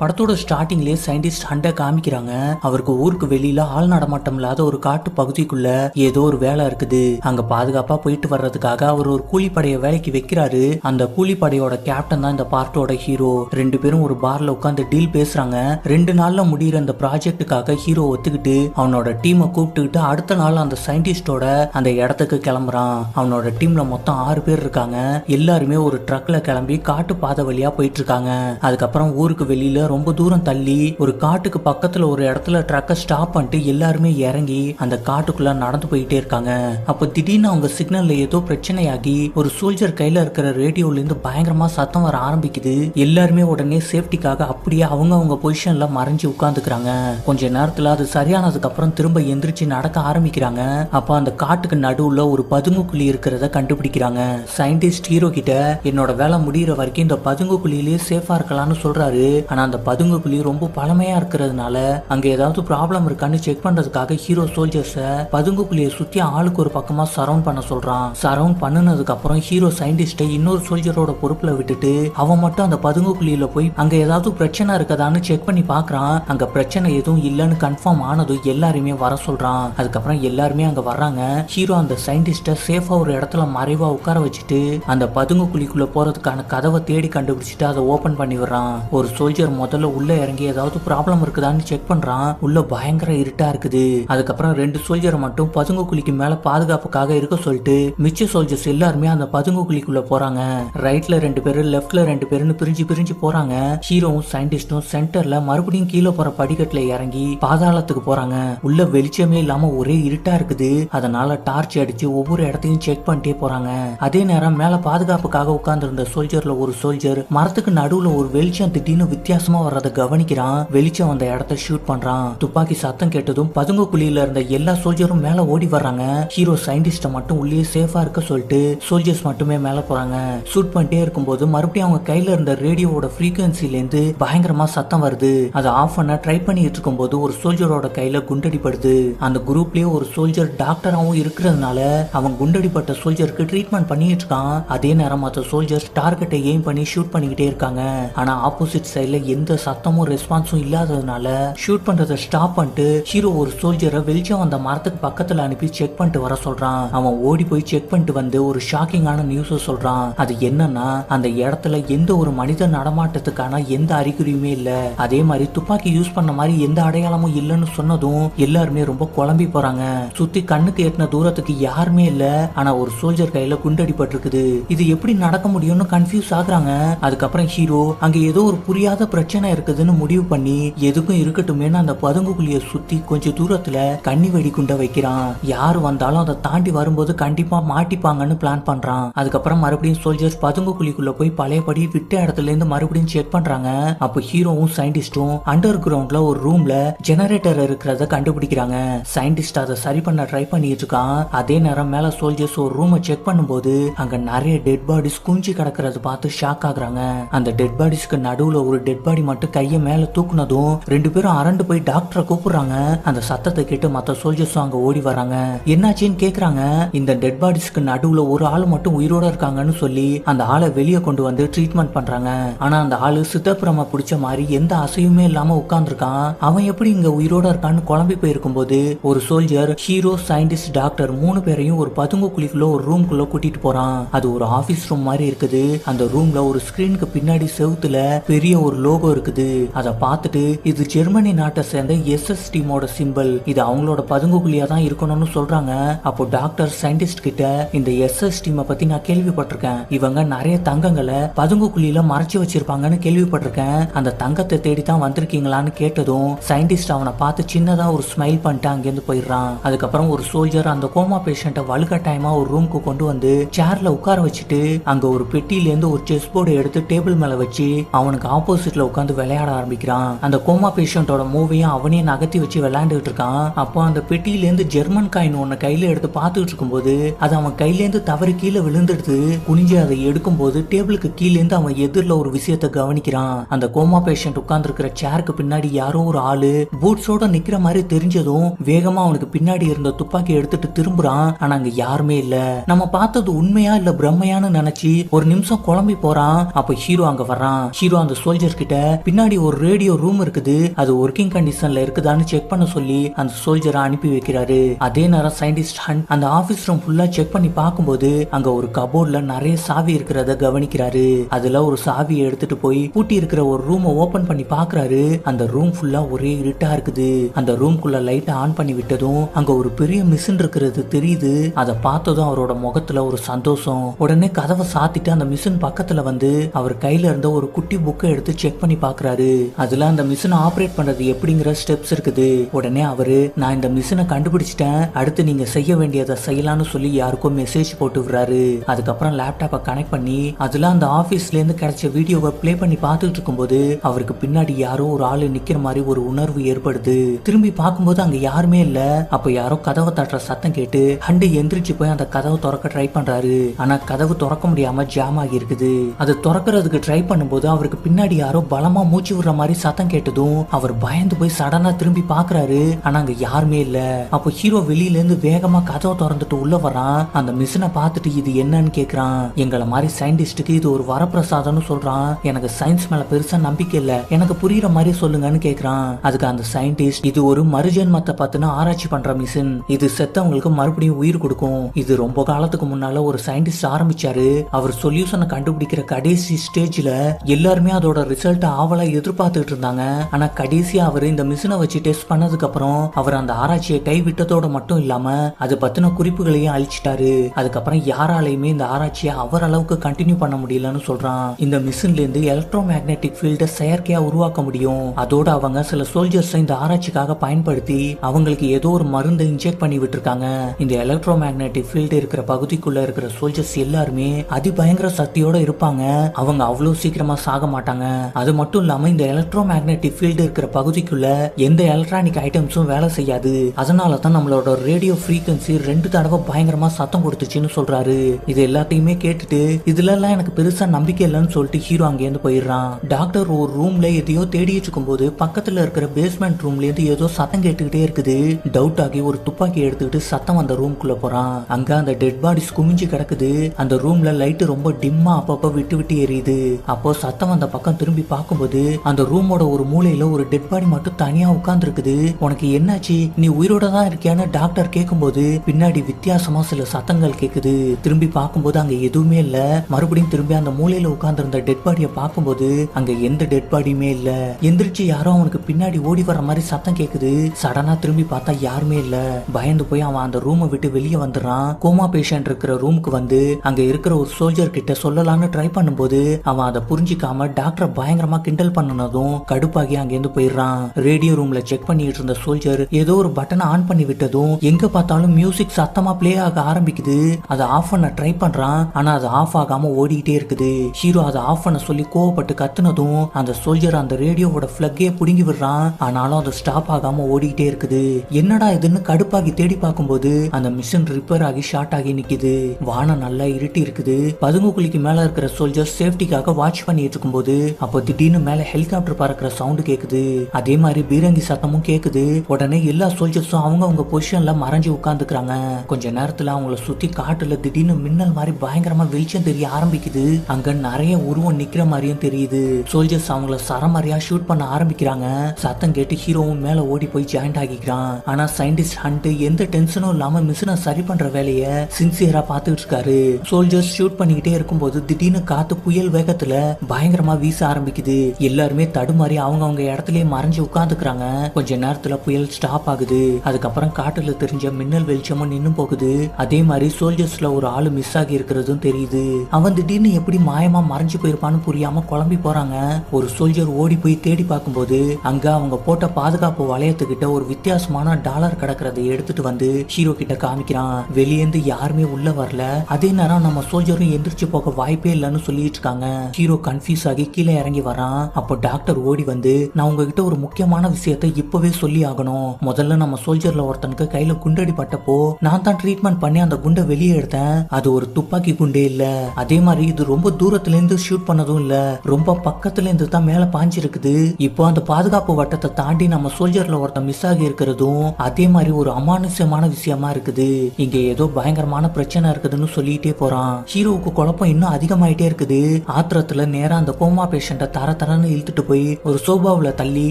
படத்தோட ஸ்டார்டிங்லயே சயின்டிஸ்ட் ஹண்டை காமிக்கிறாங்க. அவருக்கு ஊருக்கு வெளியில ஆள் நடமாட்டம் இல்லாத ஒரு காட்டு பகுதிக்குள்ள ஏதோ ஒரு வேலை இருக்குது. அங்க பாதுகாப்பா போயிட்டு வர்றதுக்காக அவர் ஒரு கூலிப்படைய வேலைக்கு வைக்கிறாரு. அந்த கூலிப்படையோட கேப்டன் தான் இந்த பார்ட்டோட ஹீரோ ரெண்டு பேரும் ஒரு பார்ல உட்காந்து டீல் பேசுறாங்க. ரெண்டு நாள்ல முடியிற அந்த ப்ராஜெக்ட்டுக்காக ஹீரோ ஒத்துக்கிட்டு அவனோட டீமை கூப்பிட்டுக்கிட்டு அடுத்த நாள் அந்த சயின்டிஸ்டோட அந்த இடத்துக்கு கிளம்புறான். அவனோட டீம்ல மொத்தம் ஆறு பேர் இருக்காங்க. எல்லாருமே ஒரு ட்ரக்ல கிளம்பி காட்டு பாதை வழியா போயிட்டு இருக்காங்க. அதுக்கப்புறம் ஊருக்கு வெளியில ரொம்ப தூரம் தள்ளி ஒரு காட்டுக்கு பக்கத்துல ஒரு இடத்துல ட்ரக்கை ஸ்டாப் பண்ணிட்டு எல்லாருமே இறங்கி அந்த காட்டுக்குள்ள நடந்து போயிட்டே இருக்காங்க. அப்போ திடீர்னு அவங்க சிக்னல்ல ஏதோ பிரச்சனையாகி ஒரு சோல்ஜர் கையில இருக்கிற ரேடியோல இருந்து பயங்கரமா சத்தம் வர ஆரம்பிக்குது. எல்லாருமே உடனே சேஃப்டிக்காக அப்படியே அவங்க அவங்க பொசிஷன்ல மறைஞ்சு உட்காந்துக்கிறாங்க கொஞ்ச நேரத்துல அது சரியானதுக்கு அப்புறம் திரும்ப எந்திரிச்சு நடக்க ஆரம்பிக்கிறாங்க. அப்ப அந்த காட்டுக்கு நடுவுல ஒரு பதுங்கு குழி இருக்கிறத கண்டுபிடிக்கிறாங்க. சயின்டிஸ்ட் ஹீரோ கிட்ட என்னோட வேலை முடியிற வரைக்கும் இந்த பதுங்கு குழியிலேயே சேஃபா இருக்கலாம்னு சொல்றாரு. ஆனா அந்த பதுங்கு குழி ரொம்ப பழமையா இருக்கிறதுனால அங்க ஏதாவது ப்ராப்ளம் இருக்கான்னு செக் பண்றதுக்காக ஹீரோ சோல்ஜர்ஸ பதுங்கு குழியை சுத்தி ஆளுக்கு ஒரு பக்கமா சரவுண்ட் பண்ண சொல்றான். சரவுண்ட் பண்ணினதுக்கு அப்புறம் ஹீரோ சயின்டிஸ்ட்டை இன்னொரு சோல்ஜரோட பொறுப்புல விட்டுட்டு அவன் மட்டும் அந்த பதுங்கு குழியில போய் அங்க ஏதாவது பிரச்சனை இருக்கதான்னு செக் பண்ணி பாக்குறான். அங்க பிரச்சனை எதுவும் இல்லைன்னு கன்ஃபார்ம் ஆனதும் எல்லாருமே வர சொல்றான். அதுக்கப்புறம் எல்லாருமே அங்க வர்றாங்க. ஹீரோ அந்த சயின்டிஸ்ட சேஃபா ஒரு இடத்துல மறைவா உட்கார வச்சுட்டு அந்த பதுங்கு குழிக்குள்ள போறதுக்கான கதவை தேடி கண்டுபிடிச்சிட்டு அதை ஓபன் பண்ணி விடுறான். ஒரு சோல்ஜர் முதல்ல உள்ள இறங்கி ஏதாவது ப்ராப்ளம் இருக்குதான்னு செக் பண்றான். உள்ள பயங்கர இருட்டா இருக்குது. அதுக்கப்புறம் ரெண்டு சோல்ஜரை மட்டும் பதுங்கு குழிக்கு மேல பாதுகாப்புக்காக இருக்க சொல்லிட்டு மிச்ச சோல்ஜர்ஸ் எல்லாருமே அந்த பதுங்கு குழிக்குள்ள போறாங்க. ரைட்ல ரெண்டு பேரு லெஃப்ட்ல ரெண்டு பேருன்னு பிரிஞ்சு பிரிஞ்சு போறாங்க. ஹீரோவும் சயின்டிஸ்டும் சென்டர்ல மறுபடியும் கீழே போற படிக்கட்டுல இறங்கி பாதாளத்துக்கு போறாங்க. உள்ள வெளிச்சமே இல்லாம ஒரே இருட்டா இருக்குது. அதனால டார்ச் அடிச்சு ஒவ்வொரு இடத்தையும் செக் பண்ணிட்டே போறாங்க. அதே நேரம் மேல பாதுகாப்புக்காக உட்கார்ந்திருந்த சோல்ஜர்ல ஒரு சோல்ஜர் மரத்துக்கு நடுவுல ஒரு வெளிச்சம் திடீர்னு வித்தியாசமா வர்றதை கவனிக்கிறான். வெளிச்சம் வந்த இடத்த ஷூட் பண்றான். துப்பாக்கி சத்தம் கேட்டதும் பதுங்கு குழியில இருந்த எல்லா சோல்ஜரும் மேல ஓடி வர்றாங்க. ஹீரோ சயின்டிஸ்ட மட்டும் உள்ளே சேஃபா இருக்க சொல்லிட்டு சோல்ஜர்ஸ் மட்டுமே மேல போறாங்க. ஷூட் பண்ணிட்டே இருக்கும்போது மறுபடியும் அவங்க கையில இருந்த ரேடியோவோட ஃப்ரீக்வன்சில இருந்து பயங்கரமா சத்தம் வருது. அதை ஆஃப் பண்ண ட்ரை பண்ணிட்டு இருக்கும்போது ஒரு சோல்ஜரோட கையில குண்டடிப்படுது அந்த குரூப்லயே ஒரு சோல்ஜர் டாக்டராகவும் இருக்கிறதுனால அவன் குண்டடிப்பட்ட சோல்ஜருக்கு ட்ரீட்மெண்ட் பண்ணிட்டு இருக்கான். அதே நேரம் மற்ற சோல்ஜர்ஸ் டார்கெட்டை எய்ம் பண்ணி ஷூட் பண்ணிக்கிட்டே இருக்காங்க. ஆனா ஆப்போசிட் சைடுல எந்த சத்தமும் ரெஸ்பான்ஸும் இல்லாததுனால ஷூட் பண்றதை ஸ்டாப் பண்ணிட்டு ஹீரோ ஒரு சோல்ஜரை வெளிச்சம் அந்த மரத்துக்கு பக்கத்துல அனுப்பி செக் பண்ணிட்டு வர சொல்றான். அவன் ஓடி போய் செக் பண்ணிட்டு வந்து ஒரு ஷாக்கிங்கான நியூஸ் சொல்றான். அது என்னன்னா அந்த இடத்துல எந்த ஒரு மனித நடமாட்டத்துக்கான எந்த அறிகுறியுமே இல்ல. அதே மாதிரி துப்பாக்கி யூஸ் பண்ண மாதிரி எந்த அடையாளமும் இல்லைன்னு சொன்னதும் எல்லாருமே ரொம்ப குழம்பி போறாங்க. சுத்தி கண்ணுக்கு எட்டின தூரத்துக்கு யாருமே இல்ல. ஆனா ஒரு சோல்ஜர் கையில குண்டடிப்பட்டிருக்குது இது எப்படி நடக்க முடியும்னு கன்ஃபியூஸ் ஆகுறாங்க. அதுக்கப்புறம் ஹீரோ அங்க ஏதோ ஒரு புரியாத பிரச்சனை பிரச்சனை இருக்குதுன்னு முடிவு பண்ணி எதுக்கும் இருக்கட்டுமேனு அந்த பதுங்குக்குழிய சுத்தி கொஞ்ச தூரத்துல கண்ணி வெடி குண்ட வைக்கிறான். யார் வந்தாலும் அதை தாண்டி வரும்போது கண்டிப்பா மாட்டிப்பாங்கன்னு பிளான் பண்றான். அதுக்கப்புறம் மறுபடியும் சோல்ஜர்ஸ் பதுங்கு குழிக்குள்ள போய் பழையபடி விட்ட இடத்துல இருந்து மறுபடியும் செக் பண்றாங்க. அப்போ ஹீரோவும் சயின்டிஸ்டும் அண்டர் கிரவுண்ட்ல ஒரு ரூம்ல ஜெனரேட்டர் இருக்கிறத கண்டுபிடிக்கிறாங்க. சயின்டிஸ்ட் அதை சரி பண்ண ட்ரை பண்ணிட்டு இருக்கான். அதே நேரம் மேல சோல்ஜர்ஸ் ஒரு ரூமை செக் பண்ணும்போது அங்க நிறைய டெட் பாடிஸ் குஞ்சு கிடக்கிறத பார்த்து ஷாக் ஆகுறாங்க. அந்த டெட் பாடிஸ்க்கு நடுவுல ஒரு டெட் பாடி மட்டும் கையை மேல தூக்குனதும் ரெண்டு பேரும் அரண்டு போய் டாக்டரை கூப்பிடுறாங்க. அந்த சத்தத்தை கேட்டு மத்த சோல்ஜர்ஸும் அங்க ஓடி வராங்க. என்னாச்சுன்னு கேக்குறாங்க. இந்த டெட் பாடிஸ்க்கு நடுவுல ஒரு ஆள் மட்டும் உயிரோட இருக்காங்கன்னு சொல்லி அந்த ஆளை வெளியே கொண்டு வந்து ட்ரீட்மெண்ட் பண்றாங்க. ஆனா அந்த ஆளு சித்தப்பிரம பிடிச்ச மாதிரி எந்த அசையுமே இல்லாம உட்கார்ந்துருக்கான். அவன் எப்படி இங்க உயிரோட இருக்கான்னு குழம்பி போயிருக்கும் போது ஒரு சோல்ஜர் ஹீரோ சயின்டிஸ்ட் டாக்டர் மூணு பேரையும் ஒரு பதுங்கு குழிக்குள்ள ஒரு ரூம்குள்ள கூட்டிட்டு போறான். அது ஒரு ஆபீஸ் ரூம் மாதிரி இருக்குது. அந்த ரூம்ல ஒரு ஸ்கிரீனுக்கு பின்னாடி செவுத்துல பெரிய ஒரு லோகோ இருக்குது. அதை பார்த்துட்டு இது ஜெர்மனி நாட்டை சேர்ந்த எஸ்எஸ் டீமோட சிம்பிள் இது அவங்களோட பதுங்கு குழியா தான் இருக்கணும்னு சொல்றாங்க. அப்போ டாக்டர் சயின்டிஸ்ட் கிட்ட இந்த எஸ்எஸ் டீமை பத்தி நான் கேள்விப்பட்டிருக்கேன். இவங்க நிறைய தங்கங்களை பதுங்கு குழியில மறைச்சு வச்சிருப்பாங்கன்னு கேள்விப்பட்டிருக்கேன். அந்த தங்கத்தை தேடி தான் வந்திருக்கீங்களான்னு கேட்டதும் சயின்டிஸ்ட் அவனை பார்த்து சின்னதா ஒரு ஸ்மைல் பண்ணிட்டு அங்கேருந்து போயிடுறான். அதுக்கப்புறம் ஒரு சோல்ஜர் அந்த கோமா பேஷண்ட்டை வலுக்கட்டாயமா ஒரு ரூம்க்கு கொண்டு வந்து சேர்ல உட்கார வச்சுட்டு அங்க ஒரு பெட்டியிலேருந்து ஒரு செஸ் போர்டு எடுத்து டேபிள் மேல வச்சு அவனுக்கு ஆப்போசிட்ல உட்காந்து விளையாட ஆரம்பிக்கிறான். அந்த கோமா பேஷண்டோட மூவையும் அவனே நகர்த்தி வச்சு விளையாண்டுட்டு இருக்கான். அப்போ அந்த பெட்டியில இருந்து ஜெர்மன் காயின் ஒன்னு கையில எடுத்து பார்த்துட்டு இருக்கும்போது அது அவன் கையில இருந்து தவறி கீழே விழுந்துடுது. குனிஞ்சு அதை எடுக்கும் போது டேபிளுக்கு கீழே இருந்து அவன் எதிரில் ஒரு விஷயத்தை கவனிக்கிறான். அந்த கோமா பேஷண்ட் உட்கார்ந்துருக்கிற சேருக்கு பின்னாடி யாரோ ஒரு ஆளு பூட்ஸோட நிக்கிற மாதிரி தெரிஞ்சதும் வேகமா அவனுக்கு பின்னாடி இருந்த துப்பாக்கி எடுத்துட்டு திரும்புறான். ஆனா அங்க யாருமே இல்ல. நம்ம பார்த்தது உண்மையா இல்ல பிரம்மையான்னு நினைச்சு ஒரு நிமிஷம் குழம்பி போறான். அப்ப ஹீரோ அங்க வர்றான். ஹீரோ அந்த சோல்ஜர் கிட்ட பின்னாடி ஒரு ரேடியோ ரூம் இருக்குது. அது ஒர்க்கிங் கண்டிஷன்ல இருக்குதான்னு செக் பண்ண சொல்லி அந்த சோல்ஜரை அனுப்பி வைக்கிறாரு. அதே நேரம் சயின்டிஸ்ட் ஹன் அந்த ஆபீஸ் ரூம் ஃபுல்லா செக் பண்ணி பார்க்கும்போது அங்க ஒரு கபோர்ட்ல நிறைய சாவி இருக்கிறத கவனிக்கிறாரு. அதுல ஒரு சாவியை எடுத்துட்டு போய் பூட்டி இருக்கிற ஒரு ரூமை ஓபன் பண்ணி பாக்குறாரு அந்த ரூம் ஃபுல்லா ஒரே இருட்டா இருக்குது. அந்த ரூம்குள்ள லைட்டை ஆன் பண்ணி விட்டதும் அங்க ஒரு பெரிய மிஷின் இருக்கிறது தெரியுது. அதை பார்த்ததும் அவரோட முகத்துல ஒரு சந்தோஷம். உடனே கதவை சாத்திட்டு அந்த மிஷின் பக்கத்துல வந்து அவர் கையில இருந்த ஒரு குட்டி புக்கை எடுத்து செக் பண்ணி பாக்குறாரு அதுல அந்த மிஷினை ஆபரேட் பண்றது எப்படிங்கிற ஸ்டெப்ஸ் இருக்குது. உடனே அவரு நான் இந்த மிஷினை கண்டுபிடிச்சிட்டேன். அடுத்து நீங்க செய்ய வேண்டியதை செய்யலாம்னு சொல்லி யாருக்கோ மெசேஜ் போட்டு விடுறாரு. அதுக்கப்புறம் லேப்டாப்பை கனெக்ட் பண்ணி அதுல அந்த ஆபீஸ்ல இருந்து கிடைச்ச வீடியோவை பிளே பண்ணி பார்த்துட்டு இருக்கும்போது அவருக்கு பின்னாடி யாரோ ஒரு ஆளு நிக்கிற மாதிரி ஒரு உணர்வு ஏற்படுது. திரும்பி பார்க்கும்போது அங்க யாருமே இல்ல. அப்ப யாரோ கதவை தட்டுற சத்தம் கேட்டு ஹண்டு எந்திரிச்சு போய் அந்த கதவை திறக்க ட்ரை பண்றாரு. ஆனா கதவு திறக்க முடியாம ஜாம் ஆகி இருக்குது. அது திறக்கிறதுக்கு ட்ரை பண்ணும்போது அவருக்கு பின்னாடி யாரோ பலம் மூச்சு விடுற மாதிரி சத்தம் கேட்டதும் அவர் பயந்து போய் சடனா திரும்பி பாக்குறாரு. ஆனா அங்க யாருமே இல்ல. அப்போ ஹீரோ வெளியில இருந்து வேகமா கதவை திறந்துட்டு உள்ள வரான் அந்த மிஷினை பார்த்துட்டு இது என்னன்னு கேக்குறான். எங்களை மாதிரி சயின்டிஸ்டுக்கு இது ஒரு வரப்பிரசாதம்னு சொல்றான். எனக்கு சயின்ஸ் மேல பெருசா நம்பிக்கை இல்ல. எனக்கு புரியுற மாதிரி சொல்லுங்கன்னு கேக்குறான். அதுக்கு அந்த சயின்டிஸ்ட் இது ஒரு மறுஜென்மத்தை பார்த்துன்னு ஆராய்ச்சி பண்ற மிஷின் இது செத்தவங்களுக்கு மறுபடியும் உயிர் கொடுக்கும். இது ரொம்ப காலத்துக்கு முன்னால ஒரு சயின்டிஸ்ட் ஆரம்பிச்சாரு. அவர் சொல்யூஷனை கண்டுபிடிக்கிற கடைசி ஸ்டேஜ்ல எல்லாருமே அதோட ரிசல்ட் ஆவலா எதிர்பார்த்துட்டு இருந்தாங்க. ஆனா கடைசியா அவர் இந்த மிஷினை வச்சு டெஸ்ட் பண்ணதுக்கு அப்புறம் அவர் அந்த ஆராய்ச்சியை கைவிட்டதோட மட்டும் இல்லாம அது பத்தின குறிப்புகளையும் அழிச்சிட்டாரு. அதுக்கப்புறம் யாராலையுமே இந்த ஆராய்ச்சியை அவர் அளவுக்கு கண்டினியூ பண்ண முடியலன்னு சொல்றான். இந்த மிஷின்ல இருந்து எலக்ட்ரோ மேக்னெட்டிக் ஃபீல்டை செயற்கையா உருவாக்க முடியும். அதோட அவங்க சில சோல்ஜர்ஸ் இந்த ஆராய்ச்சிக்காக பயன்படுத்தி அவங்களுக்கு ஏதோ ஒரு மருந்தை இன்ஜெக்ட் பண்ணி விட்டுருக்காங்க. இந்த எலக்ட்ரோ மேக்னெட்டிக் ஃபீல்டு இருக்கிற பகுதிக்குள்ள இருக்கிற சோல்ஜர்ஸ் எல்லாருமே அதிபயங்கர சக்தியோட இருப்பாங்க. அவங்க அவ்வளவு சீக்கிரமா சாக மாட்டாங்க. அது மட்டும் இல்லாம இந்த எலக்ட்ரோ மேக்னெட்டிக் ஃபீல்டு இருக்கிற பகுதிக்குள்ள எந்த எலக்ட்ரானிக் ஐட்டம்ஸும் வேலை செய்யாது. அதனால தான் நம்மளோட ரேடியோ ஃப்ரீக்வன்சி ரெண்டு தடவை பயங்கரமா சத்தம் கொடுத்துச்சுன்னு சொல்றாரு. இது எல்லாத்தையுமே கேட்டுட்டு இதுல எல்லாம் எனக்கு பெருசா நம்பிக்கை இல்லைன்னு சொல்லிட்டு ஹீரோ அங்கேருந்து போயிடுறான். டாக்டர் ஒரு ரூம்ல எதையோ தேடிட்டு இருக்கும்போது பக்கத்துல இருக்கிற பேஸ்மெண்ட் ரூம்ல இருந்து ஏதோ சத்தம் கேட்டுக்கிட்டே இருக்குது. டவுட் ஆகி ஒரு துப்பாக்கி எடுத்துக்கிட்டு சத்தம் அந்த ரூம்குள்ள போறான். அங்க அந்த டெட் பாடிஸ் குமிஞ்சு கிடக்குது. அந்த ரூம்ல லைட் ரொம்ப டிம்மா அப்பப்ப விட்டு விட்டு எரியுது. அப்போ சத்தம் அந்த பக்கம் திரும்பி பார்க்கும்போது அந்த ரூமோட ஒரு மூலையில ஒரு டெட் பாடி மட்டும் தனியா உட்கார்ந்து இருக்குது உனக்கு என்னாச்சு? நீ உயிரோட தான் இருக்கியான்னு டாக்டர் கேட்கும்போது பின்னாடி வித்தியாசமா சில சத்தங்கள் கேக்குது. திரும்பி பார்க்கும்போது அங்க எதுவுமே இல்ல. மறுபடியும் திரும்பி அந்த மூலையில உட்கார்ந்து இருந்த டெட் பாடியை பார்க்கும்போது அங்க எந்த டெட் பாடியுமே இல்ல. எந்திரிச்சு யாரோ அவனுக்கு பின்னாடி ஓடி வர்ற மாதிரி சத்தம் கேக்குது. சடனா திரும்பி பார்த்தா யாருமே இல்ல. பயந்து போய் அவன் அந்த ரூமை விட்டு வெளியே வந்துடுறான். கோமா பேஷண்ட் இருக்கிற ரூமுக்கு வந்து அங்க இருக்கிற ஒரு சோல்ஜர் கிட்ட சொல்லலாம்னு ட்ரை பண்ணும்போது அவன் அதை புரிஞ்சிக்காம டாக்டரை பயங்கரமா கிண்டல் பண்ணனதும் கடுப்பாகி அங்கேருந்து போயிடுறான். ரேடியோ ரூம்ல செக் பண்ணிட்டு இருந்த சோல்ஜர் ஏதோ ஒரு பட்டனை ஆன் பண்ணி விட்டதும் எங்க பார்த்தாலும் மியூசிக் சத்தமா பிளே ஆக ஆரம்பிக்குது. அதை ஆஃப் பண்ண ட்ரை பண்றான். ஆனா அது ஆஃப் ஆகாம ஓடிக்கிட்டே இருக்குது. ஹீரோ அதை ஆஃப் பண்ண சொல்லி கோவப்பட்டு கத்துனதும் அந்த சோல்ஜர் அந்த ரேடியோவோட பிளக்கே புடுங்கி விடுறான். ஆனாலும் அது ஸ்டாப் ஆகாம ஓடிக்கிட்டே இருக்குது. என்னடா இதுன்னு கடுப்பாகி தேடி பார்க்கும்போது அந்த மிஷின் ரிப்பேர் ஆகி ஷார்ட் ஆகி நிக்குது. வானம் நல்லா இருட்டி இருக்குது. பதுங்கு குழிக்கு மேல இருக்கிற சோல்ஜர் சேஃப்டிக்காக வாட்ச் பண்ணிட்டு இருக்கும்போது அப்போ திடீர்னு மேல ஹெலிகாப்டர் பறக்கிற சவுண்ட் கேக்குது. அதே மாதிரி பீரங்கி சத்தமும் கேக்குது. உடனே எல்லா சோல்ஜர்ஸும் அவங்க அவங்க பொசிஷன்ல மறைஞ்சு உட்காந்துக்கிறாங்க கொஞ்ச நேரத்துல அவங்கள சுத்தி காட்டுல திடீர்னு மின்னல் மாதிரி பயங்கரமா வெளிச்சம் தெரிய ஆரம்பிக்குது. அங்க நிறைய உருவம் நிக்கிற மாதிரியும் தெரியுது. சோல்ஜர்ஸ் அவங்கள சரமாரியா ஷூட் பண்ண ஆரம்பிக்கிறாங்க. சத்தம் கேட்டு ஹீரோவும் மேல ஓடி போய் ஜாயிண்ட் ஆகிக்கிறான். ஆனா சயின்டிஸ்ட் ஹண்ட் எந்த டென்ஷனும் இல்லாம மிஷினை சரி பண்ற வேலைய சின்சியரா பார்த்துட்டு இருக்காரு. சோல்ஜர்ஸ் ஷூட் பண்ணிக்கிட்டே இருக்கும்போது திடீர்னு காத்து புயல் வேகத்துல பயங்கரமா வீச ஆரம்பிக்குது. எல்லாருமே தடுமாறி அவங்க அவங்க இடத்துலயே மறைஞ்சு உட்காந்துக்கிறாங்க. கொஞ்ச நேரத்துல புயல் ஸ்டாப் ஆகுது. அதுக்கப்புறம் காட்டுல தெரிஞ்ச மின்னல் வெளிச்சமும் நின்னு போகுது. அதே மாதிரி சோல்ஜர்ஸ்ல ஒரு ஆளு மிஸ் ஆகி இருக்கிறதும் தெரியுது. அவன் திடீர்னு எப்படி மாயமா மறைஞ்சு போயிருப்பான்னு புரியாம குழம்பி போறாங்க. ஒரு சோல்ஜர் ஓடி போய் தேடி பார்க்கும்போது அங்க அவங்க போட்ட பாதுகாப்பு வளையத்துக்கிட்ட ஒரு வித்தியாசமான டாலர் கிடக்கிறத எடுத்துட்டு வந்து ஹீரோ கிட்ட காமிக்கிறான். வெளியேந்து யாருமே உள்ள வரல. அதே நேரம் நம்ம சோல்ஜரும் எந்திரிச்சு போக வாய்ப்பே இல்லைன்னு சொல்லிட்டு இருக்காங்க. ஹீரோ கன்ஃபியூஸ் ஆகி கீழே இறங்கி வரான். அப்போ டாக்டர் ஓடி வந்து நான் உங்ககிட்ட ஒரு முக்கியமான விஷயத்தை இப்பவே சொல்லி ஆகணும். முதல்ல நம்ம சோல்ஜர்ல ஒருத்தனுக்கு கையில குண்டடி பட்டப்போ நான் தான் ட்ரீட்மெண்ட் பண்ணி அந்த குண்டை வெளியே எடுத்தேன். அது ஒரு துப்பாக்கி குண்டே இல்ல. அதே மாதிரி இது ரொம்ப தூரத்துல இருந்து ஷூட் பண்ணதும் இல்ல. ரொம்ப பக்கத்துல இருந்து தான் மேல பாஞ்சிருக்குது. இப்போ அந்த பாதுகாப்பு வட்டத்தை தாண்டி நம்ம சோல்ஜர்ல ஒருத்தன் மிஸ் ஆகி இருக்கிறதும் அதே மாதிரி ஒரு அமானுஷ்யமான விஷயமா இருக்குது. இங்க ஏதோ பயங்கரமான பிரச்சனை இருக்குதுன்னு சொல்லிட்டே போறான். ஹீரோவுக்கு குழப்பம் இன்னும் அதிகமாயிட்டே இருக்குது. ஆத்திரத்துல நேரா அந்த கோமா பேஷண்ட்டை தர தரன்னு இழுத்துட்டு போய் ஒரு சோபாவுல தள்ளி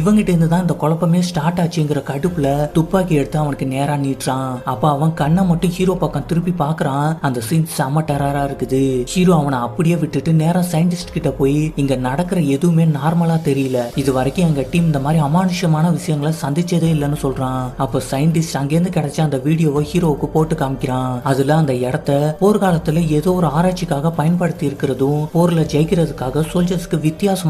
இவங்கிட்ட இருந்து தான் இந்த குழப்பமே ஸ்டார்ட் ஆச்சுங்கிற கடுப்புல துப்பாக்கி எடுத்து அவனுக்கு நேரா நீட்டுறான். அப்ப அவன் கண்ணை மட்டும் ஹீரோ பக்கம் திருப்பி பாக்குறான். அந்த சீன் செம டெரரா இருக்குது. ஹீரோ அவனை அப்படியே விட்டுட்டு நேரா சயின்டிஸ்ட் கிட்ட போய் இங்க நடக்கிற எதுவுமே நார்மலா தெரியல. இது வரைக்கும் எங்க டீம் இந்த மாதிரி அமானுஷமான விஷயங்களை சந்திச்சதே இல்லைன்னு சொல்றான். அப்ப சயின்டிஸ்ட் அங்கேருந்து கிடைச்ச அந்த வீடியோவை ஹீரோவுக்கு போட்டு காமிக்கிறான். அதுல அந்த இடத்த போர்க்காலத்துல ஏதோ ஒரு ஆராய்ச்சிக்காக பயன்படுத்தி இருக்கிறதும் போர்ல ஜெயிக்கிறதுக்காக சோல்ஜர்ஸ்க்கு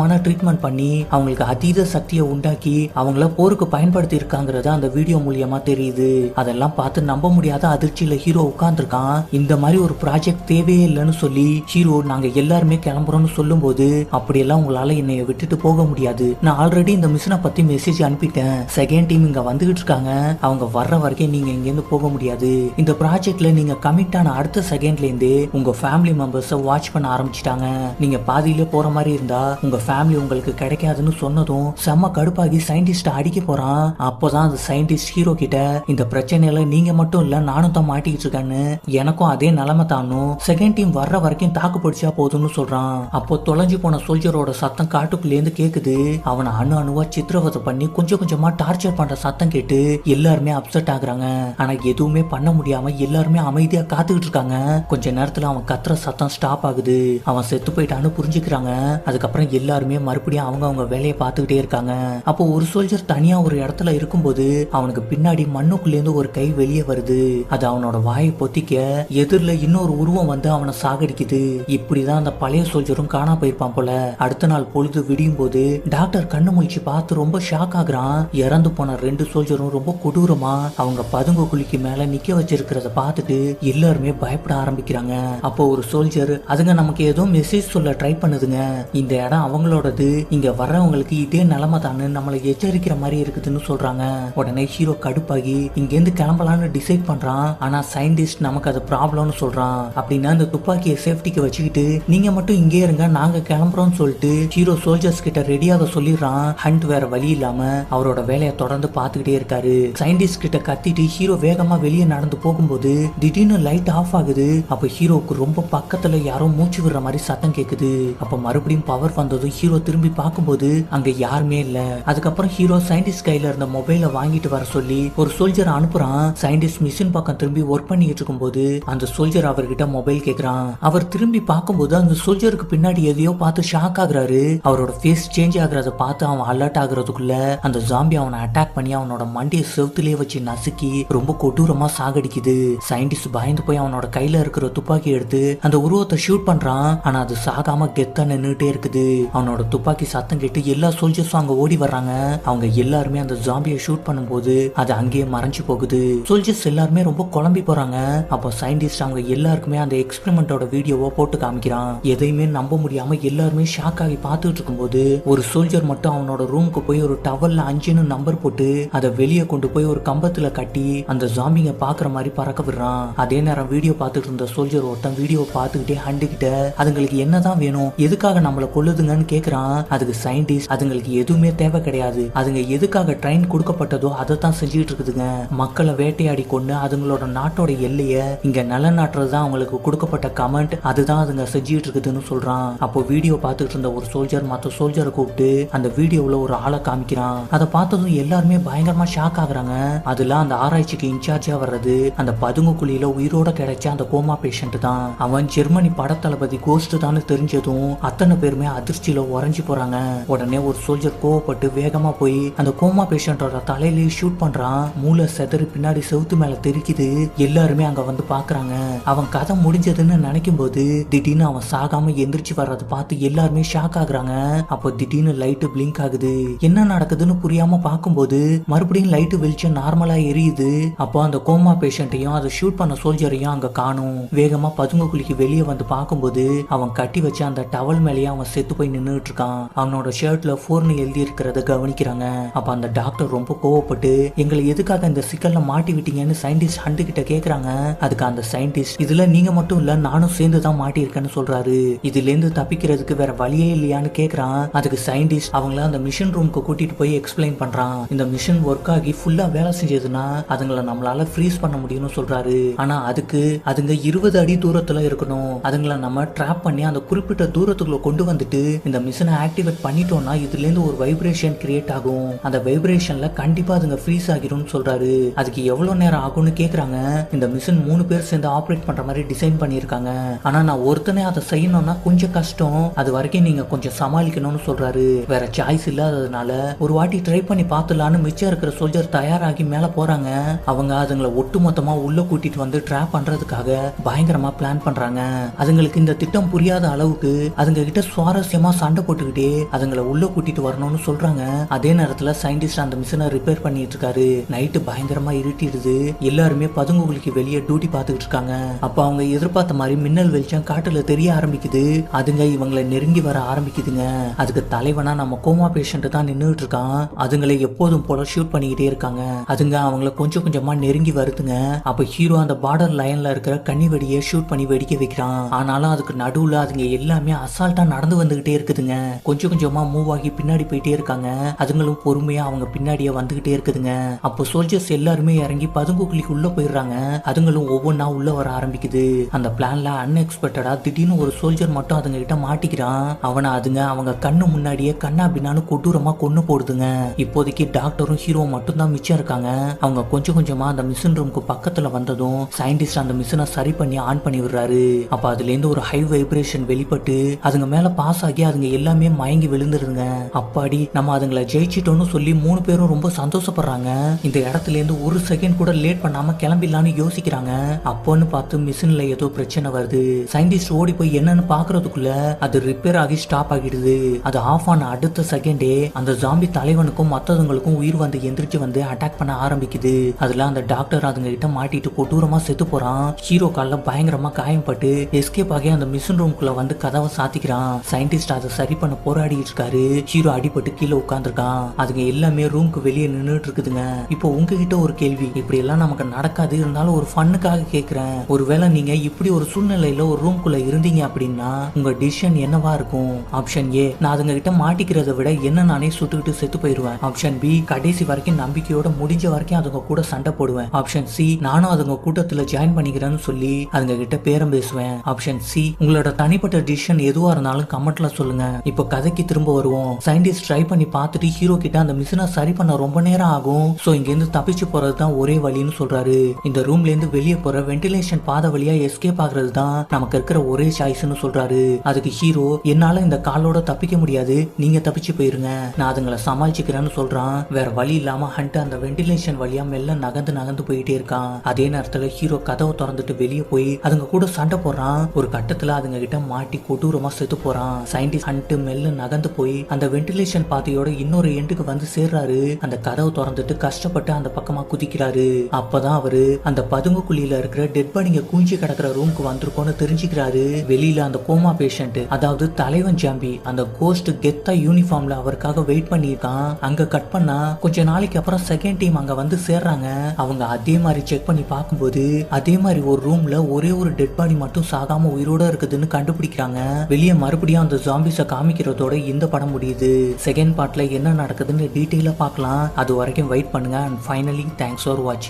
பயங்கரமான ட்ரீட்மெண்ட் பண்ணி அவங்களுக்கு அதீத சக்தியை உண்டாக்கி அவங்கள போருக்கு பயன்படுத்தி இருக்காங்கிறது அந்த வீடியோ மூலியமா தெரியுது. அதெல்லாம் பார்த்து நம்ப முடியாத அதிர்ச்சியில ஹீரோ உட்கார்ந்துருக்கான். இந்த மாதிரி ஒரு ப்ராஜெக்ட் தேவையே இல்லைன்னு சொல்லி ஹீரோ நாங்க எல்லாருமே கிளம்புறோம்னு சொல்லும்போது அப்படியெல்லாம் உங்களால என்னைய விட்டுட்டு போக முடியாது. நான் ஆல்ரெடி இந்த மிஷினை பத்தி மெசேஜ் அனுப்பிட்டேன். செகண்ட் டீம் இங்க வந்துகிட்டு இருக்காங்க. அவங்க வர்ற வரைக்கும் நீங்க இங்கேருந்து போக முடியாது. இந்த ப்ராஜெக்ட்ல நீங்க கமிட் ஆன அடுத்த செகண்ட்ல இருந்தே உங்க ஃபேமிலி மெம்பர்ஸை வாட்ச் பண்ண ஆரம்பிச்சிட்டாங்க. நீங்க பாதியில போற மாதிரி இருந்தா உங்க ஃபேமிலி உங்களுக்கு கிடைக்காதுன்னு சொன்னதும் செம்ம கடுப்பாகி சயின்டிஸ்ட அடிக்க போறான். அப்போதான் அந்த சயின்டிஸ்ட் ஹீரோ கிட்ட இந்த பிரச்சனையில நீங்க மட்டும் இல்ல நானும் தான் மாட்டிக்கிட்டு இருக்கேன்னு எனக்கும் அதே நிலைமை தானும். செகண்ட் டீம் வர்ற வரைக்கும் தாக்கு பிடிச்சா போதும்னு சொல்றான். அப்போ தொலைஞ்சு போன சோல்ஜரோட சத்தம் காட்டுக்குள்ளேருந்து கேக்குது. அவனை அணு அணுவா சித்திரவதை பண்ணி கொஞ்சம் கொஞ்சமா டார்ச்சர் பண்ற சத்தம் கேட்டு எல்லாருமே அப்செட் ஆகுறாங்க. ஆனா எதுவுமே பண்ண முடியாம எல்லாருமே அமைதியா காத்துக்கிட்டு இருக்காங்க. கொஞ்ச நேரத்துல அவன் கத்துற சத்தம் ஸ்டாப் ஆகுது. அவன் செத்து போயிட்டான்னு புரிஞ்சுக்கிறாங்க. அதுக்கப்புறம் எல்லாருமே மறுபடியும் அவங்க அவங்க வேலையை பார்த்துக்கிட்டே இருக்காங்க. அப்போ ஒரு சோல்ஜர் தனியா ஒரு இடத்துல இருக்கும்போது அவனுக்கு பின்னாடி மண்ணுக்குள்ள இருந்து ஒரு கை வெளியே வருது. அது அவனோட வாயை பொத்திக்க எதிரில் இன்னொரு உருவம் வந்து அவனை சாகடிக்குது. இப்படிதான் அந்த பழைய சோல்ஜரும் காணா போயிருப்பான் போல. அடுத்த நாள் பொழுது விடியும் போது டாக்டர் கண்ணு முழிச்சு பார்த்து ரொம்ப ஷாக் ஆகுறான். இறந்து போன ரெண்டு சோல்ஜரும் ரொம்ப கொடூரமா அவங்க பதுங்கு குழிக்கு மேல நிக்க வச்சிருக்கிறத பார்த்துட்டு எல்லாருமே பயப்பட ஆரம்பிக்கிறாங்க. அப்போ ஒரு சோல்ஜர் அதுங்க நமக்கு ஏதோ மெசேஜ் சொல்ல ட்ரை பண்ணுதுங்க. இந்த இடம் அவங்க அவங்களோடது. இங்க வர்றவங்களுக்கு இதே நிலைமை தானு நம்மளை எச்சரிக்கிற மாதிரி இருக்குதுன்னு சொல்றாங்க. உடனே ஹீரோ கடுப்பாகி இங்கேருந்து கிளம்பலான்னு டிசைட் பண்றான். ஆனா சயின்டிஸ்ட் நமக்கு அது ப்ராப்ளம்னு சொல்றான். அப்படின்னா இந்த துப்பாக்கியை சேஃப்டிக்கு வச்சுக்கிட்டு நீங்க மட்டும் இங்கே இருங்க நாங்க கிளம்புறோம்னு சொல்லிட்டு ஹீரோ சோல்ஜர்ஸ் கிட்ட ரெடியாக சொல்லிடுறான். ஹண்ட் வேற வழி இல்லாம அவரோட வேலையை தொடர்ந்து பார்த்துக்கிட்டே இருக்காரு. சயின்டிஸ்ட் கிட்ட கத்திட்டு ஹீரோ வேகமா வெளியே நடந்து போகும்போது திடீர்னு லைட் ஆஃப் ஆகுது. அப்ப ஹீரோவுக்கு ரொம்ப பக்கத்துல யாரோ மூச்சு விடுற மாதிரி சத்தம் கேக்குது. அப்ப மறுபடியும் பவர் வந்ததும் ஹீரோ திரும்பி பார்க்கும்போது அங்க யாருமே இல்ல. அதுக்கப்புறம் ஹீரோ சயின்டிஸ்ட் கையில இருந்த மொபைலை வாங்கிட்டு வர சொல்லி ஒரு சோல்ஜர் அனுப்புறான். சயின்டிஸ்ட் மிஷின் பக்கம் திரும்பி ஒர்க் பண்ணிட்டு இருக்கும்போது அந்த சோல்ஜர் அவர்கிட்ட மொபைல் கேக்குறான். அவர் திரும்பி பார்க்கும்போது அந்த சோல்ஜருக்கு பின்னாடி எதையோ பார்த்து ஷாக் ஆகுறாரு. அவரோட ஃபேஸ் சேஞ்ச் ஆகுறத பார்த்து அவன் அலர்ட் ஆகுறதுக்குள்ள அந்த ஜாம்பி அவனை அட்டாக் பண்ணி அவனோட மண்டியை செவுத்துலயே வச்சு நசுக்கி ரொம்ப கொடூரமா சாகடிக்குது. சயின்டிஸ்ட் பயந்து போய் அவனோட கையில இருக்கிற துப்பாக்கி எடுத்து அந்த உருவத்தை ஷூட் பண்றான். ஆனா அது சாகாம கெத்தா நின்னுட்டே இருக்குது. அவனோட துப்பாக்கி சத்தம் கேட்டு எல்லா சோல்ஜர்ஸும் அங்க ஓடி வர்றாங்க. அவங்க எல்லாருமே அந்த ஜாம்பியை ஷூட் பண்ணும்போது அது அங்கேயே மறைஞ்சு போகுது. சோல்ஜர்ஸ் எல்லாருமே ரொம்ப குழம்பி போறாங்க. அப்போ சயின்டிஸ்ட் அவங்க எல்லாருக்குமே அந்த எக்ஸ்பெரிமெண்டோட வீடியோவை போட்டு காமிக்கிறான். எதையுமே நம்ப முடியாம எல்லாருமே ஷாக் ஆகி பார்த்துட்டு இருக்கும்போது ஒரு சோல்ஜர் மட்டும் அவனோட ரூமுக்கு போய் ஒரு டவல்ல அஞ்சுன்னு நம்பர் போட்டு அதை வெளியே கொண்டு போய் ஒரு கம்பத்துல கட்டி அந்த ஜாம்பிங்க பாக்குற மாதிரி பறக்க விடுறான். அதே நேரம் வீடியோ பார்த்துட்டு இருந்த சோல்ஜர் ஒருத்தன் வீடியோ பார்த்துக்கிட்டே ஹண்டுகிட்ட அதுங்களுக்கு என்னதான் வேணும்? எதுக்காக நம்மள கொள்ளுதுங்கன்னு கேக்குறான். அதுக்கு சயின்டிஸ்ட் அதுங்களுக்கு எதுவுமே தேவை கிடையாது. அதுங்க எதுக்காக ட்ரெயின் கொடுக்கப்பட்டதோ அதை தான் செஞ்சுட்டு இருக்குதுங்க. மக்களை வேட்டையாடி கொண்டு அதுங்களோட நாட்டோட எல்லைய இங்க நிலநாட்டுறது தான் அவங்களுக்கு கொடுக்கப்பட்ட கமெண்ட் அதுதான் அதுங்க செஞ்சுட்டு இருக்குதுன்னு சொல்றான். அப்போ வீடியோ பார்த்துட்டு இருந்த ஒரு சோல்ஜர் மற்ற சோல்ஜரை கூப்பிட்டு அந்த வீடியோவில் ஒரு ஆளை காமிக்கிறான். அதை பார்த்ததும் எல்லாருமே பயங்கரமா ஷாக் ஆகுறாங்க. அதுல அந்த ஆராய்ச்சிக்கு இன்சார்ஜா வர்றது அந்த பதுங்கு குழியில உயிரோட கிடைச்ச அந்த கோமா பேஷண்ட் தான். அவன் ஜெர்மனி படத்தளபதி கோஸ்ட் தான் தெரிஞ்சதும் அத்தனை பேருமே அதிர்ச்சியில உறைஞ்சு போறாங்க. உடனே ஒரு சோல்ஜர் கோவப்பட்டு வேகமா போய் அந்த கோமா பேஷண்டோட தலையிலேயே ஷூட் பண்றான். மூளை செதறி பின்னாடி செவுத்து மேல தெரிக்குது. எல்லாருமே அங்க வந்து பாக்குறாங்க. அவன் கதை முடிஞ்சதுன்னு நினைக்கும் போது திடீர்னு அவன் சாகாம எந்திரிச்சு வர்றதை பார்த்து எல்லாருமே ஷாக் ஆகுறாங்க. அப்போ திடீர்னு லைட்டு பிளிங்க் ஆகுது. என்ன நடக்குதுன்னு புரியாம பார்க்கும்போது மறுபடியும் லைட்டு வெளிச்சம் நார்மலா எரியுது. அப்போ அந்த கோமா பேஷண்ட்டையும் அதை ஷூட் பண்ண சோல்ஜரையும் அங்க காணும். வேகமா பதுங்க குழிக்கு வெளியே வந்து பார்க்கும்போது அவன் கட்டி வச்ச அந்த டவல் மேலேயே அவன் செத்து போய் நின்று நின்றுட்டு இருக்கான் அவனோட ஷர்ட்ல ஃபோர்னு எழுதி இருக்கிறத கவனிக்கிறாங்க. அப்ப அந்த டாக்டர் ரொம்ப கோவப்பட்டு எங்களை எதுக்காக இந்த சிக்கல்ல மாட்டி விட்டீங்கன்னு சயின்டிஸ்ட் ஹண்டு கிட்ட கேக்குறாங்க. அதுக்கு அந்த சயின்டிஸ்ட் இதுல நீங்க மட்டும் இல்ல நானும் சேர்ந்து தான் மாட்டியிருக்கேன்னு சொல்றாரு. இதுல இருந்து தப்பிக்கிறதுக்கு வேற வழியே இல்லையான்னு கேக்குறான். அதுக்கு சயின்டிஸ்ட் அவங்கள அந்த மிஷின் ரூமுக்கு கூட்டிட்டு போய் எக்ஸ்பிளைன் பண்றான். இந்த மிஷின் ஒர்க் ஆகி ஃபுல்லா வேலை செஞ்சதுன்னா அதுங்களை நம்மளால ஃப்ரீஸ் பண்ண முடியும்னு சொல்றாரு. ஆனா அதுக்கு அதுங்க இருபது அடி தூரத்துல இருக்கணும். அதுங்களை நம்ம ட்ராப் பண்ணி அந்த குறிப்பிட்ட தூரத்துக்குள்ள கொண்டு வந்துட்டு இந்த மிஷினை ஆக்டிவேட் பண்ணிட்டோம்னா இதுல இருந்து ஒரு வைப்ரேஷன் கிரியேட் ஆகும். அந்த வைப்ரேஷன்ல கண்டிப்பா அதுங்க ஃப்ரீஸ் ஆகிரும்னு சொல்றாரு. அதுக்கு எவ்வளவு நேரம் ஆகும்னு கேக்குறாங்க. இந்த மிஷின் மூணு பேர் சேர்ந்து ஆப்ரேட் பண்ற மாதிரி டிசைன் பண்ணியிருக்காங்க. ஆனா நான் ஒருத்தனே அதை செய்யணும்னா கொஞ்சம் கஷ்டம். அது வரைக்கும் நீங்க கொஞ்சம் சமாளிக்கணும்னு சொல்றாரு. வேற சாய்ஸ் இல்லாததுனால ஒரு வாட்டி ட்ரை பண்ணி பார்த்துலான்னு மிச்சம் இருக்கிற சோல்ஜர் தயாராகி மேல போறாங்க. அவங்க அதுங்களை ஒட்டுமொத்தமா உள்ள கூட்டிட்டு வந்து ட்ராப் பண்றதுக்காக பயங்கரமா பிளான் பண்றாங்க. அதுங்களுக்கு இந்த திட்டம் புரியாத அளவுக்கு அதுங்க கிட்ட சுவாரஸ்யமா சண்டை போட்டுக்கிட்டே அதுங்களை உள்ள கூட்டிட்டு வரணும்னு சொல்றாங்க. அதே நேரத்துல சயின்டிஸ்ட் அந்த மிஷினை ரிப்பேர் பண்ணிட்டு இருக்காரு நைட்டு பயங்கரமா இருட்டிடுது. எல்லாருமே பதுங்குகளுக்கு வெளியே டியூட்டி பார்த்துக்கிட்டு இருக்காங்க. அப்ப அவங்க எதிர்பார்த்த மாதிரி மின்னல் வெளிச்சம் காட்டுல தெரிய ஆரம்பிக்குது. அதுங்க இவங்களை நெருங்கி வர ஆரம்பிக்குதுங்க. அதுக்கு தலைவனா நம்ம கோமா பேஷண்ட் தான் நின்றுட்டு இருக்கான் அதுங்களை எப்போதும் போல ஷூட் பண்ணிக்கிட்டே இருக்காங்க. அதுங்க அவங்கள கொஞ்சம் கொஞ்சமா நெருங்கி வருதுங்க. அப்ப ஹீரோ அந்த பார்டர் லைன்ல இருக்கிற கன்னி வெடியை ஷூட் பண்ணி வெடிக்க வைக்கிறான். ஆனாலும் அதுக்கு நடுவுல அதுங்க எல்லாமே அசால்ட்டா நடந்து வந்துகிட்டே இருக்குதுங்க. கொஞ்சம் கொஞ்சமா மூவ் ஆகி பின்னாடி போயிட்டே இருக்காங்க. அதுங்களும் பொறுமையா அவங்க பின்னாடியே வந்துகிட்டே இருக்குதுங்க. அப்போ சோல்ஜர்ஸ் எல்லாருமே இறங்கி பதுங்குக்குழிக்கு உள்ள போயிடுறாங்க. அதுங்களும் ஒவ்வொன்றா உள்ள வர ஆரம்பிக்குது. அந்த பிளான்ல அன்எக்ஸ்பெக்டடா திடீர்னு ஒரு சோல்ஜர் மட்டும் அதுங்க கிட்ட மாட்டிக்கிறான். அவனை அதுங்க அவங்க கண்ணு முன்னாடியே கண்ணா பின்னான்னு கொடூரமா கொண்டு போடுதுங்க. இப்போதைக்கு டாக்டரும் ஹீரோ மட்டும் தான் மிச்சம் இருக்காங்க. அவங்க கொஞ்சம் கொஞ்சமா அந்த மிஷின் ரூமுக்கு பக்கத்துல வந்ததும் சயின்டிஸ்ட் அந்த மிஷினை சரி பண்ணி ஆன் பண்ணி விடுறாரு. அப்ப அதுல இருந்து ஒரு ஹை வைப்ரேஷன் வெளிப்பட்டு அதுங்க மேல பாஸ் ஆகி அதுங்க எல்லாமே மயங்கி விழுந்துருதுங்க அப்பாடி நம்ம அதுங்களை ஜெயிச்சிட்டோம்னு சொல்லி மூணு பேரும் ரொம்ப சந்தோஷப்படுறாங்க. இந்த இடத்துல இருந்து ஒரு செகண்ட் கூட லேட் பண்ணாம கிளம்பிடலான்னு யோசிக்கிறாங்க. அப்போன்னு பார்த்து மிஷின்ல ஏதோ பிரச்சனை வருது. சயின்டிஸ்ட் ஓடி போய் என்னன்னு பாக்குறதுக்குள்ள அது ரிப்பேர் ஆகி ஸ்டாப் ஆகிடுது. அது ஆஃப் ஆன அடுத்த செகண்டே அந்த ஜாம்பி தலைவனுக்கும் மற்றவங்களுக்கும் உயிர் வந்து எந்திரிச்சு வந்து அட்டாக் பண்ண ஆரம்பிக்குது. அதுல அந்த டாக்டர் அதுங்க கிட்ட மாட்டிட்டு கொடூரமா செத்து போறான். ஹீரோ கால பயங்கரமா காயம்பட்டு எஸ்கேப் ஆகி அந்த மிஷின் ரூம்குள்ள வந்து கதவை சாத்திக்கிறான். சயின்டிஸ்ட் அதை சரி பண்ண போராடிட்டு இருக்காரு. ஹீரோ அடிபட்டு கீழே உட்காந்துருக்கான் அதுங்க எல்லாமே ரூம்க்கு வெளியே நின்றுட்டு இருக்குதுங்க. இப்போ உங்ககிட்ட ஒரு கேள்வி. இப்படி எல்லாம் நமக்கு நடக்காது. இருந்தாலும் ஒரு ஃபன்னுக்காக கேக்குறேன். ஒருவேளை நீங்க இப்படி ஒரு சூழ்நிலையில ஒரு ரூம்குள்ள இருந்தீங்க அப்படின்னா உங்க டிசிஷன் என்னவா இருக்கும்? ஆப்ஷன் ஏ நான் அதுங்க கிட்ட மாட்டிக்கிறத விட என்ன நானே சுட்டுக்கிட்டு செத்து போயிருவேன். ஆப்ஷன் பி கடைசி வரைக்கும் நம்பிக்கையோட முடிஞ்ச வரைக்கும் அதுங்க கூட சண்டை போடுவேன். ஆப்ஷன் சி நானும் அதுங்க கூட்டத்துல ஜாயின் பண்ணிக்கிறேன்னு சொல்லி அதுங்க கிட்ட பேரம் பேசுவேன். ஆப்ஷன் சி உங்களோட தனிப்பட்ட டிசிஷன் எதுவா இருந்தாலும் கமெண்ட்ல சொல்லுங்க. இப்போ கதைக்கு திரும்ப வருவோம். சயின்டிஸ்ட் ட்ரை பண்ணி பார்த்துட்டு ஹீரோ கிட்ட அந்த மிஷினை சரி பண்ண ரொம்ப நேரம் ஆகும். சோ இங்க இருந்து தப்பிச்சு போறது தான் ஒரே வழின்னு சொல்றாரு. இந்த ரூம்ல இருந்து வெளியே போற வென்டிலேஷன் பாதை வழியா எஸ்கேப் ஆகுறது தான் நமக்கு இருக்கிற ஒரே சாய்ஸ்னு சொல்றாரு. அதுக்கு ஹீரோ என்னால இந்த காலோட தப்பிக்க முடியாது. நீங்க தப்பிச்சு போயிருங்க. நான் அதுங்களை சமாளிச்சுக்கிறேன்னு சொல்றான். வேற வழி இல்லாம ஹண்ட் அந்த வென்டிலேஷன் வழியா மெல்ல நகர்ந்து நகர்ந்து போயிட்டே இருக்கான். அதே நேரத்துல ஹீரோ கதவை திறந்துட்டு வெளியே போய் அதுங்க கூட சண்டை போடுறான். ஒரு கட்டத்துல அதுங்க கிட்ட மாட்டி கொடூரமா செத்து போறான். சயின்டிஸ்ட் ஹண்ட் மெல்ல நகர்ந்து போய் அந்த வென்டிலேஷன் பாதையோட இன்னொரு எண்டுக்கு வந்து சேர்றாரு. அந்த கதவை திறந்துட்டு கஷ்டப்பட்டு அந்த பக்கமா குதிக்கிறாரு. அப்பதான் அவரு அந்த பதுங்கு குழியில இருக்கிற டெட் பாடிங்க குஞ்சு கிடக்குற ரூமுக்கு வந்திருக்கோம்னு தெரிஞ்சுக்கிறாரு. வெளியில அந்த கோமா பேஷண்ட் அதாவது தலைவன் ஜாம்பி அந்த கோஸ்ட் கெத்தா யூனிஃபார்ம்ல அவருக்காக வெயிட் பண்ணியிருக்கான். அங்க கட் பண்ணா கொஞ்ச நாளைக்கு அப்புறம் செகண்ட் டீம் அங்க வந்து சேர்றாங்க. அவங்க அதே மாதிரி செக் பண்ணி பார்க்கும்போது அதே மாதிரி ஒரு ரூம்ல ஒரே ஒரு டெட் பாடி மட்டும் சாகாம உயிரோட இருக்குதுன்னு கண்டுபிடிக்கிறாங்க. வெளியே மறுபடியும் அந்த ஜாம்பிஸ காமிக்கிறதோட இந்த படம் முடியுது. செகண்ட் பார்ட்ல என்ன நடக்குதுன்னு டீட்டெயிலாக பார்க்கலாம். அது வரைக்கும் வெயிட் பண்ணுங்க. அண்ட் ஃபைனலி தேங்க்ஸ் ஃபார் வாட்சிங்